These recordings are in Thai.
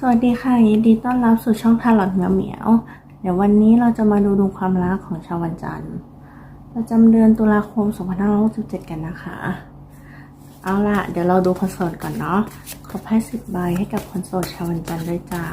สวัสดีค่ะ ยินดีต้อนรับสู่ช่องทาร์ลอตเหมียวเหมียวเดี๋ยววันนี้เราจะมาดูดวงความรักของชาววันจันทร์ประจำเดือนตุลาคม 2567 กันนะคะ เอาล่ะ เดี๋ยวเราดูคนโสดก่อนเนาะขอไพ่สิบใบให้กับคนโสดชาววันจันทร์ด้วยจ้า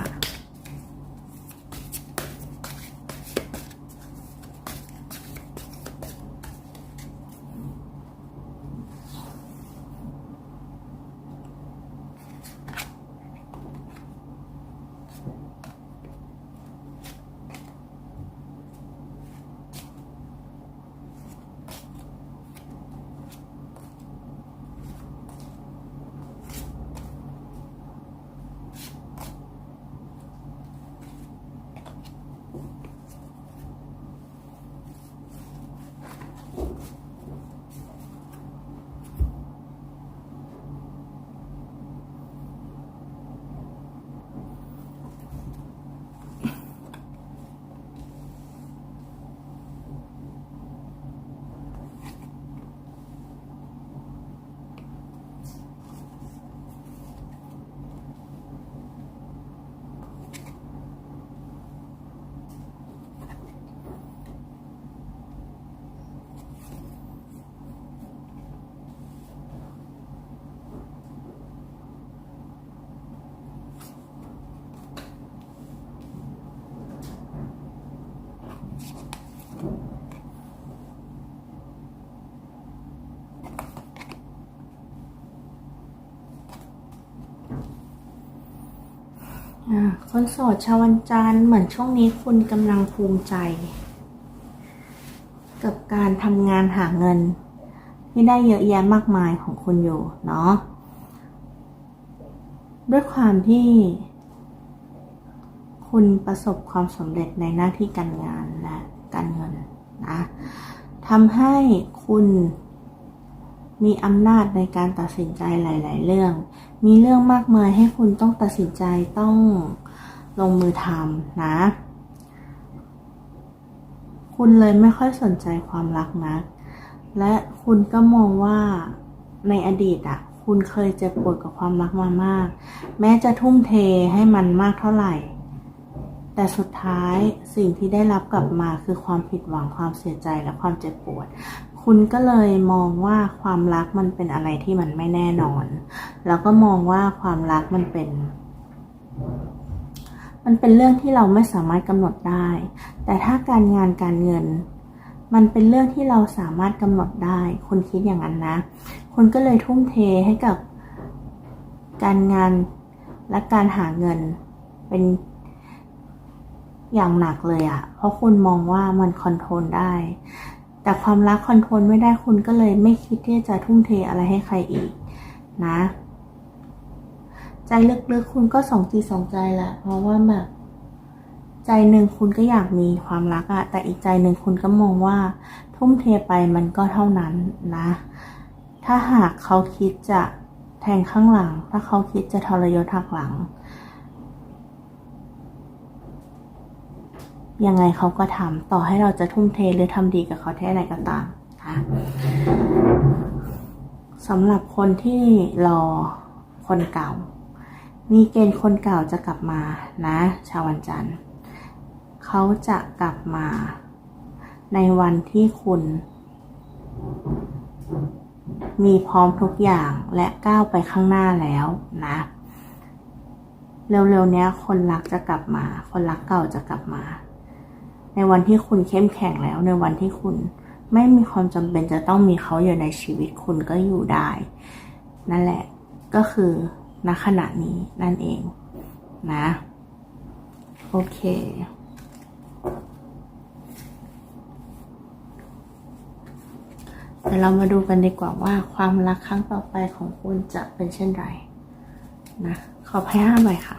คนโสดชาววันจันทร์เหมือนช่วงนี้คุณกำลังภูมิใจ กับการทำงานหาเงิน ที่ได้เยอะแยะมากมายของคุณอยู่เนาะด้วยความที่ คุณประสบความสำเร็จในหน้าที่การงานและการเงินนะทำให้คุณ มีอำนาจในการตัดสินใจหลาย ๆ เรื่อง มีเรื่องมากมายให้คุณต้องตัดสินใจต้องลงมือทำนะ คุณเลยไม่ค่อยสนใจความรักนะและคุณก็มองว่าในอดีตอะคุณเคยเจ็บปวดกับความรักมามาก แม้จะทุ่มเทให้มันมากเท่าไหร่ แต่สุดท้ายสิ่งที่ได้รับกลับมาคือความผิดหวังความเสียใจและความเจ็บปวด คุณก็เลยมองว่าความรักมันเป็นอะไรที่มันไม่แน่นอน แล้วก็มองว่าความรักมันเป็น มันเป็นเรื่องที่เราไม่สามารถกำหนดได้ แต่ถ้าการงานการเงิน มันเป็นเรื่องที่เราสามารถกำหนดได้ คุณคิดอย่างนั้นนะ คุณก็เลยทุ่มเทให้กับการงานและการหาเงินเป็นอย่างหนักเลยอะเพราะคุณมองว่ามันคอนโทรลได้ แต่ความรักคอนโทรลไม่ได้คุณก็เลยไม่คิดที่จะทุ่มเทอะไรให้ใครอีกนะ ใจลึกๆคุณก็สองจิตสองใจแหละ เพราะว่าแบบใจหนึ่งคุณก็อยากมีความรักอะแต่อีกใจหนึ่งคุณก็มองว่า ทุ่มเทไปมันก็เท่านั้นนะ ถ้าหากเขาคิดจะแทงข้างหลัง ถ้าเขาคิดจะทรยศหักหลัง ยังไงเขาก็ทำต่อให้เราจะทุ่มเทหรือทำดีกับเขาแค่ไหนก็ตามนะสำหรับคนที่รอคนเก่า มีเกณฑ์คนเก่าจะกลับมานะ ชาววันจันทร์เขาจะกลับมา ในวันที่คุณ มีพร้อมทุกอย่างและก้าวไปข้างหน้าแล้วนะเร็วๆนี้คนรักจะกลับมา คนรักเก่าจะกลับมา ในวันที่คุณเข้มแข็งแล้ว ในวันที่คุณไม่มีความจำเป็นจะต้องมีเขาอยู่ในชีวิตคุณก็อยู่ได้ นั่นแหละก็คือณขณะนี้นั่นเองนะ โอเค เดี๋ยวเรามาดูกันดีกว่าว่าความรักครั้งต่อไปของคุณจะเป็นเช่นไรนะ ขอพายห้าใบค่ะ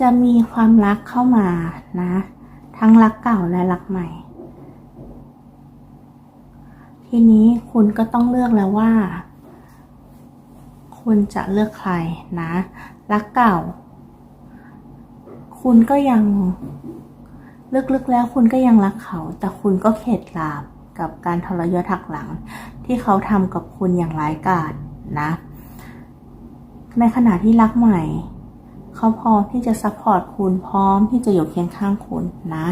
จะมีความรักเข้ามานะ ทั้งรักเก่าและรักใหม่ ทีนี้คุณก็ต้องเลือกแล้วว่า คุณจะเลือกใครนะ รักเก่า คุณก็ยังลึกๆแล้วคุณก็ยังรักเขา แต่คุณก็เข็ดหลาบกับการทรยศหักหลัง ที่เขาทำกับคุณอย่างร้ายกาจนะ ในขณะที่รักใหม่ เขาพร้อมที่จะซัพพอร์ตคุณพร้อมที่จะอยู่เคียงข้างคุณนะ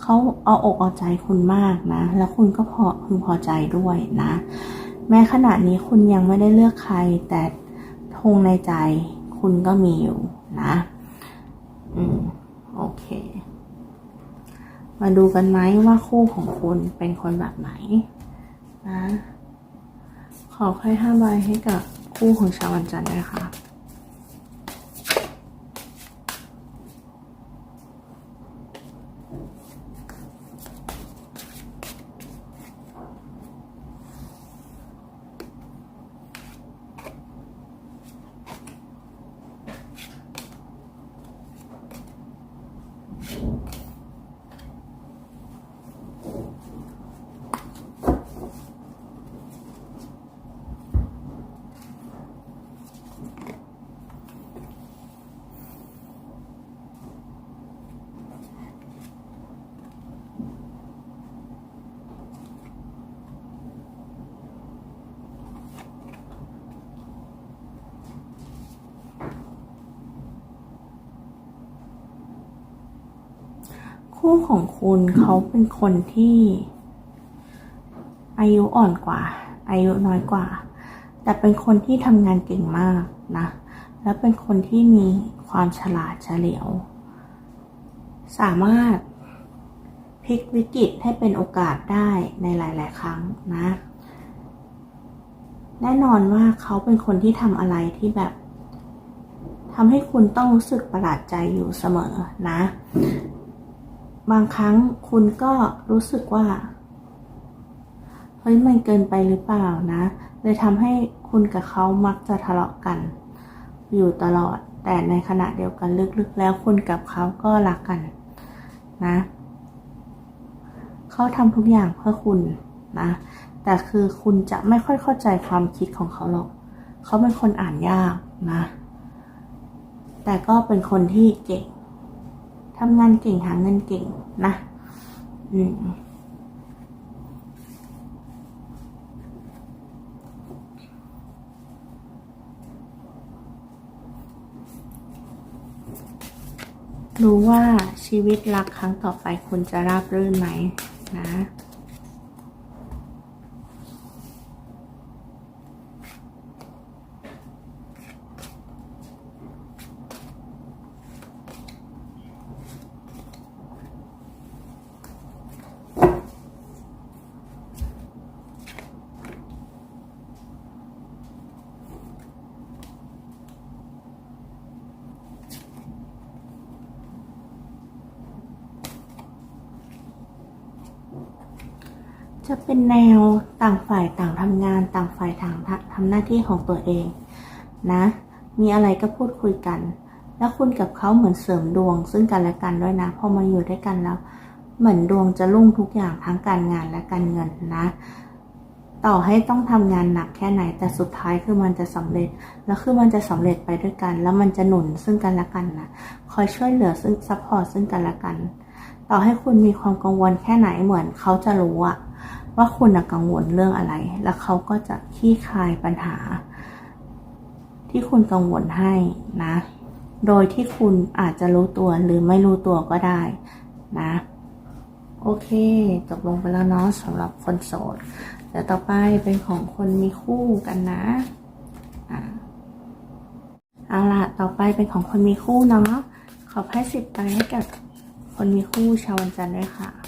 เขาเอาอกเอาใจคุณมากนะ แล้วคุณก็พอพึงพอใจด้วยนะ แม้ขณะนี้คุณยังไม่ได้เลือกใคร แต่ธงในใจคุณก็มีอยู่นะ อืม โอเค มาดูกันไหมว่าคู่ของคุณเป็นคนแบบไหนนะ ขอไพ่ห้าใบให้กับ คู่ของชาววันจันทร์ด้วยค่ะ คู่ของคุณเขาเป็นคนที่ อายุอ่อนกว่า อายุน้อยกว่า แต่เป็นคนที่ทำงานเก่งมากนะ และเป็นคนที่มีความฉลาดเฉลียว สามารถพลิกวิกฤตให้เป็นโอกาสได้ในหลาย ๆ ครั้งนะ แน่นอนว่าเขาเป็นคนที่ทำอะไรที่แบบทำให้คุณต้องรู้สึกประหลาดใจอยู่เสมอนะ บางครั้งคุณก็รู้สึกว่า เฮ้ยมันเกินไปหรือเปล่านะ เลยทำให้คุณกับเขามักจะทะเลาะกัน อยู่ตลอด แต่ในขณะเดียวกันลึกๆ แล้วคุณกับเขาก็รักกันนะ เขาทำทุกอย่างเพื่อคุณนะ แต่คือคุณจะไม่ค่อยเข้าใจความคิดของเขาหรอก เขาเป็นคนอ่านยากนะ แต่ก็เป็นคนที่เก่ง ทำงานเก่งหาเงินเก่งนะ อืมรู้ว่าชีวิตรักครั้งต่อไปคุณจะราบรื่นไหมนะ จะเป็นแนวต่างฝ่ายต่างทำงานต่างฝ่ายต่างทำหน้าที่ของตัวเองนะ มีอะไรก็พูดคุยกัน แล้วคุณกับเขาเหมือนเสริมดวง ซึ่งกันและกันด้วยนะพอมาอยู่ด้วยกันแล้ว เหมือนดวงจะรุ่งทุกอย่างทั้งการงานและการเงินนะ ต่อให้ต้องทำงานหนักแค่ไหนแต่สุดท้ายคือมันจะสำเร็จ แล้วคือมันจะสำเร็จไปด้วยกัน แล้วมันจะหนุนซึ่งกันและกันนะคอยช่วยเหลือซึ่งซัพพอร์ตซึ่งกันและกัน ต่อให้คุณมีความกังวลแค่ไหนเหมือนเขาจะรู้อะ ว่าคุณกังวลเรื่องอะไร แล้วเขาก็จะคลี่คายปัญหา ที่คุณกังวลให้นะ โดยที่คุณอาจจะรู้ตัวหรือไม่รู้ตัวก็ได้นะ โอเคจบลงไปแล้วเนาะสำหรับคนโสดเดี๋ยวต่อไปเป็นของคนมีคู่กันนะเอาล่ะต่อไปเป็นของคนมีคู่เนาะ ขอไพ่สิบใบให้กับคนมีคู่ชาววันจันทร์ด้วยค่ะ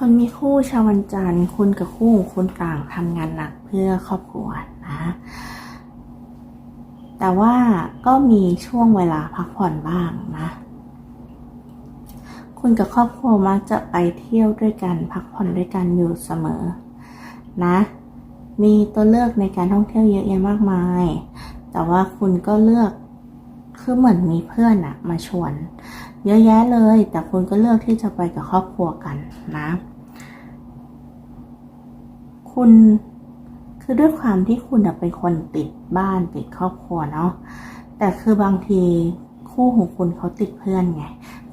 คนมีคู่ชาววันจันทร์คุณกับคู่ของคุณต่างทำงานหนักเพื่อครอบครัวนะ แต่ว่าก็มีช่วงเวลาพักผ่อนบ้างนะ คุณกับครอบครัวมักจะไปเที่ยวด้วยกันพักผ่อนด้วยกันอยู่เสมอนะ มีตัวเลือกในการท่องเที่ยวเยอะแยะมากมาย แต่ว่าคุณก็เลือกคือเหมือนมีเพื่อนอะมาชวน เยอะแยะเลย แต่คุณก็เลือกที่จะไปกับครอบครัวกันนะ คุณคือด้วยความที่คุณเป็นคนติดบ้านติดครอบครัวเนาะแต่คือบางทีคู่ของคุณเขาติดเพื่อนไง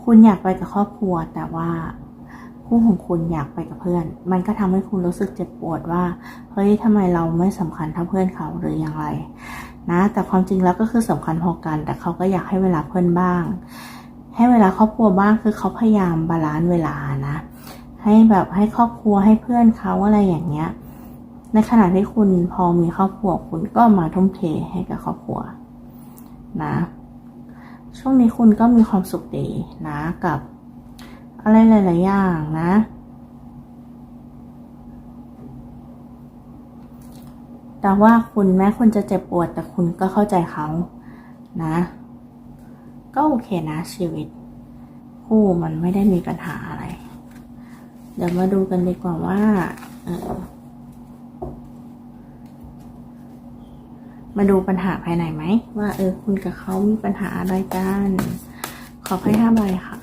คุณอยากไปกับครอบครัว แต่ว่าคู่ของคุณอยากไปกับเพื่อน มันก็ทำให้คุณรู้สึกเจ็บปวดว่าเฮ้ยทำไมเราไม่สำคัญเท่าเพื่อนเขาหรืออย่างไรนะ แต่ความจริงแล้วก็คือสำคัญพอกัน แต่เขาก็อยากให้เวลาเพื่อนบ้าง ให้เวลาครอบครัวบ้างคือเขาพยายามบาลานซ์เวลานะ ให้แบบให้ครอบครัวให้เพื่อนเขาอะไรอย่างเงี้ย ในขณะที่คุณพอมีครอบครัวคุณก็มาทุ่มเทให้กับครอบครัวนะ ช่วงนี้คุณก็มีความสุขดีนะกับ อะไรหลาย ๆ อย่างนะแต่ว่าคุณแม้คุณจะเจ็บปวดแต่คุณก็เข้าใจเขานะ ก็โอเคนะชีวิต คู่มันไม่ได้มีปัญหาอะไร เดี๋ยวมาดูกันดีกว่าว่าเออมาดูปัญหาภายในไหม ว่าเออคุณกับเขามีปัญหาอะไรกัน ขอไพ่ห้าใบค่ะ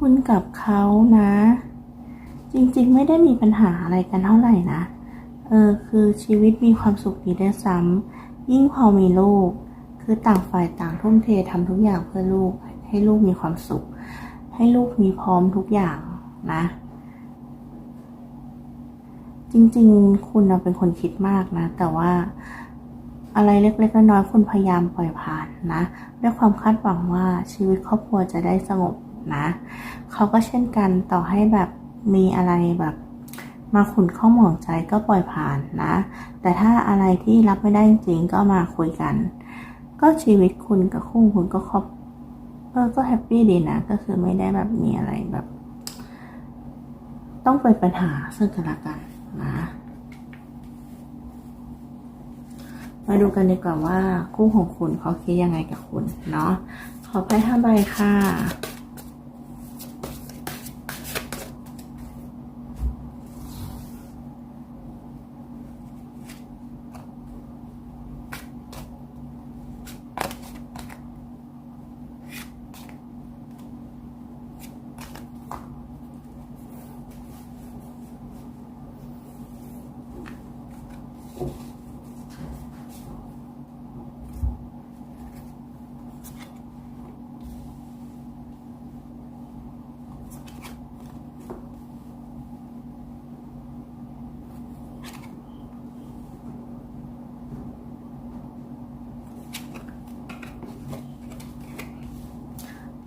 คุณกับเขานะ จริงๆ ไม่ได้มีปัญหาอะไรกันเท่าไหร่นะ เออ คือชีวิตมีความสุขดีได้ซ้ำยิ่งพอมีลูก คือต่างฝ่ายต่างทุ่มเททำทุกอย่างเพื่อลูก ให้ลูกมีความสุข ให้ลูกมีพร้อมทุกอย่างนะ จริงๆ คุณเป็นคนคิดมากนะ แต่ว่าอะไรเล็กๆน้อยๆคุณพยายามปล่อยผ่านนะ ด้วยความคาดหวังว่าชีวิตครอบครัวจะได้สงบนะ เขาก็เช่นกันต่อให้แบบมีอะไรแบบมาขุนข้องหมองใจก็ปล่อยผ่านนะ แต่ถ้าอะไรที่รับไม่ได้จริงก็มาคุยกัน ก็ชีวิตคุณกับคู่คุณก็ครอบเออก็แฮปปี้ดีนะ ก็คือไม่ได้แบบมีอะไรแบบ ต้องเป็นปัญหาซึ่งกันและกันนะ มาดูกันดีกว่าว่าคู่ของคุณเขาคิดยังไงกับคุณเนาะขอไพ่ห้าใบค่ะ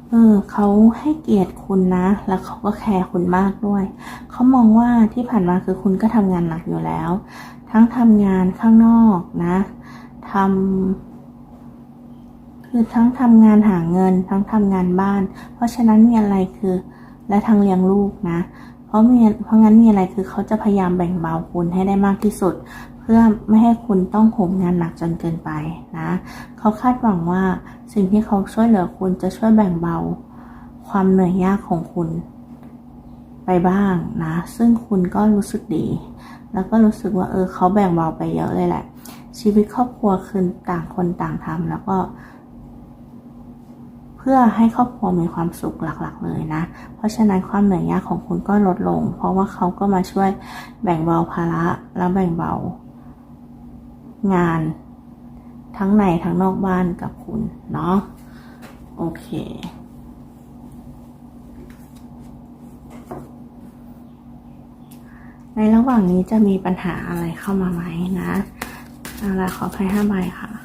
เออเขาให้เกียรติคุณนะ แล้วเขาก็แคร์คุณมากด้วย เขามองว่าที่ผ่านมาคือคุณก็ทำงานหนักอยู่แล้ว ทั้งทำงานข้างนอกนะทำคือทั้งทำงานหาเงิน ทั้งทำงานบ้าน เพราะฉะนั้นมีอะไรคือ และทั้งเลี้ยงลูกนะ เพราะมีเพราะงั้นมีอะไรคือเขาจะพยายามแบ่งเบาคุณให้ได้มากที่สุด เพื่อไม่ให้คุณต้องโหมงานหนักจนเกินไปนะเขาคาดหวังว่าสิ่งที่เขาช่วยเหลือคุณจะช่วยแบ่งเบา ความเหนื่อยยากของคุณไปบ้างนะ ซึ่งคุณก็รู้สึกดี แล้วก็รู้สึกว่าเออเขาแบ่งเบาไปเยอะเลยแหละ ชีวิตครอบครัวคือต่างคนต่างทำแล้วก็ เพื่อให้ครอบครัวมีความสุขหลักๆ เลยนะ เพราะฉะนั้นความเหนื่อยยากของคุณก็ลดลง เพราะว่าเขาก็มาช่วยแบ่งเบาภาระแล้วแบ่งเบางานทั้งในทั้งนอกบ้านกับคุณเนาะโอเคในระหว่างนี้จะมีปัญหาอะไรเข้ามาไหมนะเอาละขอไพ่ห้าใบค่ะ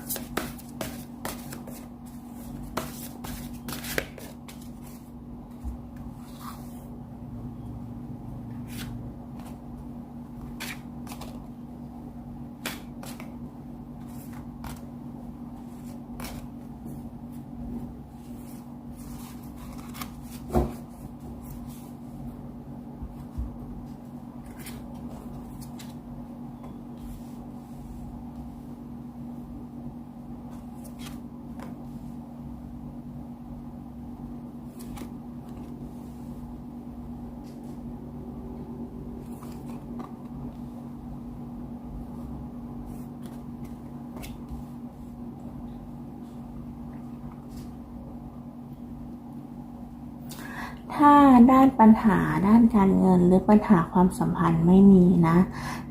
ถ้าด้านปัญหาด้านการเงินหรือปัญหาความสัมพันธ์ไม่มีนะ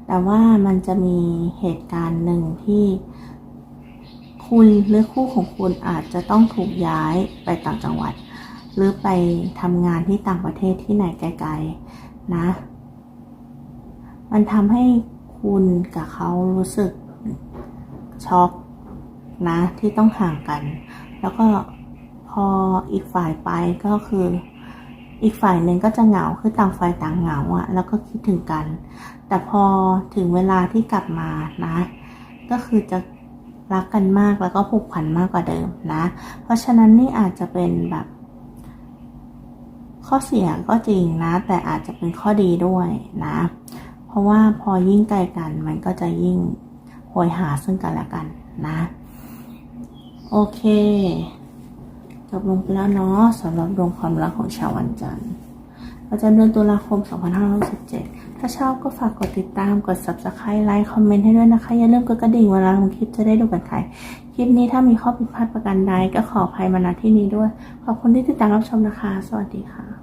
แต่ว่ามันจะมีเหตุการณ์หนึ่งที่คุณหรือคู่ของคุณอาจจะต้องถูกย้ายไปต่างจังหวัด หรือไปทำงานที่ต่างประเทศที่ไหนไกลๆนะ มันทำให้คุณกับเขารู้สึกช็อกนะที่ต้องห่างกัน แล้วก็พออีกฝ่ายไปก็คือ อีกฝ่ายหนึ่งก็จะเหงาคือต่างฝ่ายต่างเหงาอะแล้วก็คิดถึงกัน แต่พอถึงเวลาที่กลับมานะ ก็คือจะรักกันมากแล้วก็ผูกพันมากกว่าเดิมนะ เพราะฉะนั้นนี่อาจจะเป็นแบบ ข้อเสียก็จริงนะ แต่อาจจะเป็นข้อดีด้วยนะ เพราะว่าพอยิ่งไกลกันมันก็จะยิ่งโหยหาซึ่งกันและกันนะ โอเค จบลงไปแล้วเนาะสำหรับดวงความรักของชาววันจันทร์ประจำเดือนตุลาคม 2567 ถ้าชอบก็ฝากกดติดตาม กด subscribe ไลค์ คอมเมนต์ให้ด้วยนะคะ อย่าลืมกดกระดิ่งเวลาลงคลิปจะได้ดูกันใคร คลิปนี้ถ้ามีข้อผิดพลาดประการใดก็ขออภัยมาณที่นี้ด้วย ขอบคุณที่ติดตามรับชมนะคะ สวัสดีค่ะ